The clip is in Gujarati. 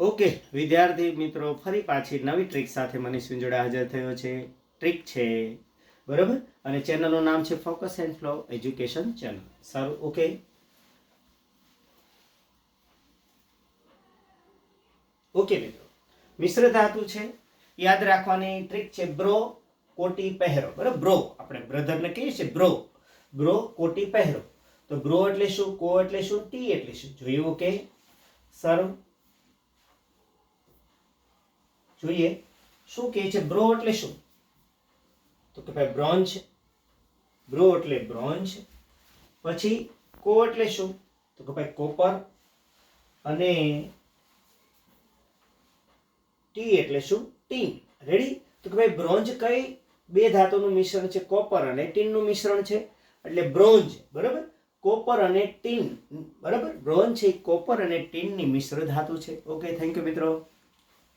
ઓકે, વિદ્યાર્થી મિત્રો, ફરી પાછી નવી ટ્રીક સાથે મનીષ વિંજોડા હાજર થયો છે? ટ્રીક છે. બરોબર? અને ચેનલનું નામ છે focus and flow education channel સારું, ઓકે? ઓકે મિત્રો. મિશ્ર ધાતુ છે. યાદ રાખવાની ટ્રીક છે બ્રો, કોટી, પહેરો. બરાબર? બ્રો. આપણે બ્રધરને કહીએ છીએ બ્રો. બ્રો, કોટી, પહેરો. તો બ્રો એટલે શું? કો એટલે શું? ટી એટલે શું? જોયું ઓકે? સારું. જોઈએ, શું કહે છે બ્રો એટલે શું? તો કે ભાઈ બ્રોન્ઝ બ્રો એટલે બ્રોન્ઝ પછી કો એટલે શું? તો કે ભાઈ કોપર. અને ટી એટલે શું? ટીન. રેડી તો કે ભાઈ બ્રોન્ઝ કઈ બે ધાતુનું મિશ્રણ છે? કોપર અને ટીનનું મિશ્રણ છે. એટલે બ્રોન્ઝ બરાબર? કોપર અને ટીન. બરાબર? બ્રોન્ઝ છે કોપર અને ટીનની મિશ્ર ધાતુ છે. ઓકે થેન્ક યુ મિત્રો.